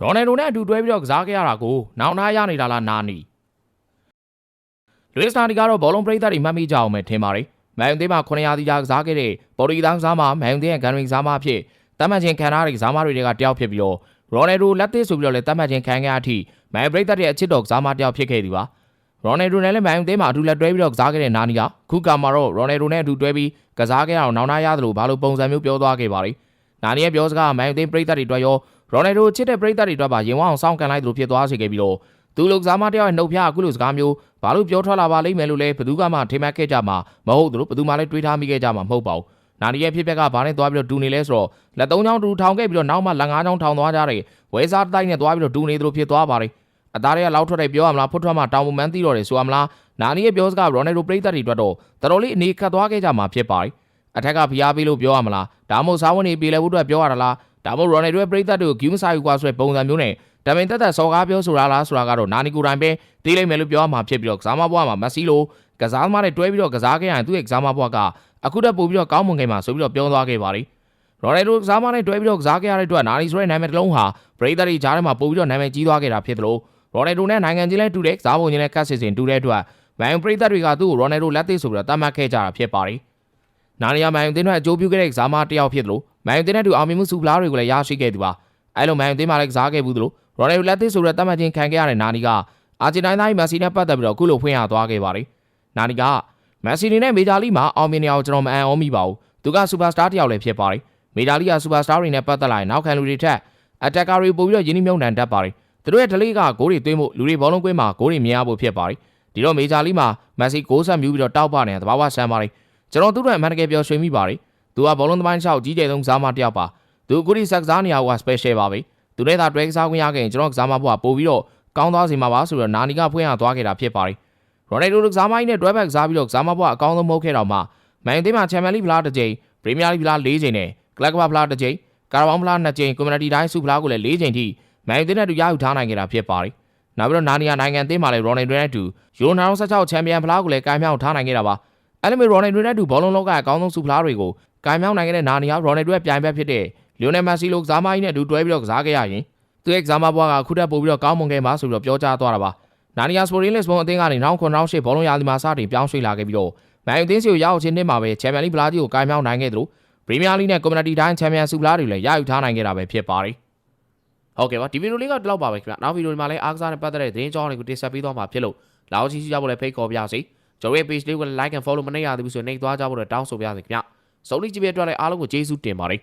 ရိုနယ်ဒိုနဲ့အတူတွဲပြီးတော့ကစားခဲ့ရတာကိုနောက်နာရနေတာလားနာနီလူစ်စတာဒီကတော့ဘောလုံးပရိသတ်တွေမှတ်မိကြအောင်ပဲထင်ပါတယ်မန်ယူသေးမှာ900တီကြာကစားခဲ့တဲ့ပေါ်တူဂီသားကစားမှာမန်ယူသေးရဲ့ဂန်ရီကစားမှာဖြစ်တတ်မှတ်ခြင်းခံရတဲ့ကစားမတွေကတယောက်ဖြစ်ပြီးတော့ရိုနယ်ဒိုလက်သစ်ဆိုပြီးတော့လည်းတတ်မှတ်ခြင်းခံခဲ့ရသည့်မန်ယူပရိသတ်ရဲ့အချစ်တော်ကစားမတယောက်ဖြစ်ခဲ့သည်ပါရိုနယ်ဒိုနဲ့လည်းမန်ယူသေးမှာအတူလက်တွဲပြီးတော့ကစားခဲ့တဲ့နာနီကခုကမှာတော့ရိုနယ်ဒိုနဲ့အတူတွဲပြီးကစားခဲ့ရအောင်နောက်နာရတယ်လို့ဘာလို့ပုံစံမျိုးပြောသွားခဲ့ပါလိမ့် နာနီရဲ့ပြောစကားမန်ယူသေးပရိသတ်တွေအတွက်ရောရိုနယ်ဒိုချစ်တဲ့ပရိသတ်တွေအတွက်ပါရင်ဝအောင်စောင့်ကန်လိုက်သလိုဖြစ်သွားစေခဲ့ပြီးတော့သူလူကစားမတယောက်ရဲ့နှုတ်ဖျားအခုလိုစကားမျိုးဘာလို့ပြောထွက်လာပါလိမ့်မယ်လို့လဲဘယ်သူကမှထိမှတ်ခဲ့ကြမှာမဟုတ်သလိုဘယ်သူမှလည်းတွေးထားမိခဲ့ကြမှာမဟုတ်ပါဘူးနာနီရဲ့ဖြစ်ပက်ကဘာနဲ့သွားပြီးတော့ဒူနေလဲဆိုတော့လက်သုံးချောင်းတူထောင်ခဲ့ပြီးတော့နောက်မှလက်ငါးချောင်းထောင်သွားကြတယ်ဝဲစားတိုက်နဲ့သွားပြီးတော့ဒူနေသလိုဖြစ်သွားပါတယ်အသားတွေကလောက်ထွက်တယ်ပြောရမလားဖွတ်ထွက်မှတောင်ပမန်းသိတော့တယ်ဆိုရမလားနာနီရဲ့ပြောစကားရိုနယ်ဒိုပရိသတ်တွေအတွက်တော့တော်တော်လေးအနေခတ်သွားခဲ့ကြမှာဖြစ်ပါတယ် အထက်ကဖိအားပေးလို့ပြောရမလားဒါမှမဟုတ်စားဝင်နေပြေလဲဖို့အတွက်ပြောရတာလားဒါမှမဟုတ်ရိုနယ်ဒိုရဲ့ပရိသတ်တွေကိုဂူးမဆိုင်ဘူးကွာဆိုတဲ့ပုံစံမျိုးနဲ့ဒါမင်တက်တက်စော်ကားပြောဆိုတာလားဆိုတာကတော့နာနီကိုတိုင်းပဲတေးလိုက်မယ်လို့ပြောရမှာဖြစ်ပြီးတော့ကစားမဘွားမှာမက်ဆီလိုကစားသမားနဲ့တွဲပြီးတော့ကစားခဲ့ရရင်သူ့ရဲ့ကစားမဘွားကအခုတက်ပို့ပြီးတော့ကောင်းမွန်ခဲ့မှာဆိုပြီးတော့ပြောသွားခဲ့ပါလိမ့်ရိုနယ်ဒိုကစားမနဲ့တွဲပြီးတော့ကစားခဲ့ရတဲ့အတွက်နာနီဆိုတဲ့နာမည်တစ်လုံးဟာပရိသတ်တွေကြားထဲမှာပို့ပြီးတော့နာမည်ကြီးသွားခဲ့တာဖြစ်သလိုရိုနယ်ဒိုနဲ့နိုင်ငံချင်းလဲတူတဲ့ကစားပုံချင်းလဲကတ်စစ်စင်တူတဲ့အတွက်မန်ယူပရိသတ်တွေကသူ့ကိုရိုနယ်ဒိုလက်သစ်ဆိုပြီးတော့သတ်မှတ်ခဲ့ကြတာဖြစ်ပါတယ် နာနီယာမန်ယူတင်းတို့အကျိုးပြုခဲ့တဲ့ကစားမတစ်ယောက်ဖြစ်သလိုမန်ယူတင်းနဲ့တူအောင်မြင်မှုစုဖလားတွေကိုလည်းရရှိခဲ့သူပါအဲလိုမန်ယူတင်းမှာလည်းကစားခဲ့ဘူးသလိုရိုနယ်ဒိုလက်သစ်ဆိုတဲ့သတ်မှတ်ခြင်းခံခဲ့ရတဲ့နာနီကအာဂျင်တိုင်းသားကြီးမက်ဆီနဲ့ပတ်သက်ပြီးတော့အခုလိုဖွင့်ရသွားခဲ့ပါတယ်နာနီကမက်ဆီနေနဲ့မေဂျာလိမှာအောင်မြင်နေအောင်ကျွန်တော်မအံ့ဩမိပါဘူးသူကစူပါစတာတစ်ယောက်လည်းဖြစ်ပါတယ်မေဂျာလိကစူပါစတာတွေနဲ့ပတ်သက်လာရင်နောက်ခံလူတွေထက်အတက်ကာတွေပို့ပြီးတော့ယင်းနှမြုံနှံတတ်ပါတယ်သူတို့ရဲ့ဒလေးကဂိုးတွေသွင်းဖို့လူတွေဘောလုံးကွင်းမှာဂိုးတွေမြင်ရဖို့ဖြစ်ပါတယ်ဒီတော့မေဂျာလိမှာမက်ဆီဂိုးဆက်မြူးပြီးတော့တောက်ပနေတဲ့သဘာဝဆန်ပါတယ် ကျွန်တော်သူတို့အမှန်တကယ်ပြောရွှေမိပါတယ်သူကဘောလုံးသမိုင်းလျှောက်ကြီးကျယ်ဆုံးကစားမတစ်ယောက်ပါသူအခုဒီဆက်စားနေရဟိုက special ပါပဲသူနဲ့သာတွဲကစားခွင့်ရခဲ့ရင်ကျွန်တော်ကစားမဖို့ကပို့ပြီးတော့ကောင်းသွားစေမှာပါဆိုတော့နာနီကဖွင့်ရသွားခဲ့တာဖြစ်ပါတယ်ရိုနယ်ဒိုကစားမိုင်းနဲ့တွဲဘက်ကစားပြီးတော့ကစားမဖို့ကအကောင်းဆုံးမဟုတ်ခဲ့တော့မှမန်ယူသေးမှာချန်ပီယံလိဖလားတစ်ကြိမ်ပရီးမီးယားလိဖလား၄ကြိမ်နဲ့ကလပ်ကမ္ဘာဖလားတစ်ကြိမ်ကာရာဘောင်းဖလား၂ကြိမ်ကွန်မြူနတီတိုင်းစုဖလားကိုလည်း၄ကြိမ်ထိမန်ယူသေးနဲ့တူရယူထားနိုင်ခဲ့တာဖြစ်ပါတယ်နောက်ပြီးတော့နာနီယာနိုင်ငံအသင်းမှာလည်းရိုနယ်ဒိုနဲ့တူယူရို2016ချန်ပီယံဖလားကိုလည်းကိုင်းမြောက်ထားနိုင်ခဲ့တာပါ အဲ့လိုမျိုးရိုနယ်ဒိုနဲ့တူဘောလုံးလောကအကောင်းဆုံးစုဖလားတွေကိုကိုင်းမြောက်နိုင်ခဲ့တဲ့နာနီယာရိုနယ်ဒိုရဲ့ပြိုင်ဘက်ဖြစ်တဲ့လီယိုနယ်မက်ဆီလိုကစားမကြီးနဲ့အတူတွဲပြီးတော့ကစားခဲ့ရရင်သူရဲ့ကစားမဘွားကခုထက်ပိုပြီးတော့ကောင်းမွန်ခဲ့မှာဆိုပြီးတော့ပြောကြားသွားတာပါနာနီယာစပိုရင်းလစ်ဘုံအသင်းကနေနောက်ခွန်နောက်ရှေ့ဘောလုံးရာသီမှာစတင်ပြောင်းရွှေ့လာခဲ့ပြီးတော့မန်ယူအသင်းစီကိုရောက်ချင်းနှစ်မှာပဲချန်ပီယံလိဖလားကြီးကိုကိုင်းမြောက်နိုင်ခဲ့သလိုပရီးမီးယားလိနဲ့ကွန်မြူနတီတိုင်းချန်ပီယံဆုဖလားတွေလည်းရယူထားနိုင်ခဲ့တာပဲဖြစ်ပါတယ်ဟုတ်ကဲ့ပါဒီဗီဒီယိုလေးကဒီလောက်ပါပဲခင်ဗျနောက်ဗီဒီယိုဒီမှာလည်းအားကစားနဲ့ပတ်သက်တဲ့သတင်းကြောင်းတွေကိုတင်ဆက်ပေးသွားမှာဖြစ်လို့လာအောင်ချီစီကြဖို့လည်းဖိတ်ခေါ်ပါရစေ ကျွန်တော်ရဲ့ page လေးကို like and follow မနေရသေးဘူးဆိုရင်နှိပ်သွားကြဖို့လည်းတောင်းဆိုပါရစေခင်ဗျစုံလီကြည့်ပြအတွက်လည်းအားလုံးကိုကျေးဇူးတင်ပါတယ်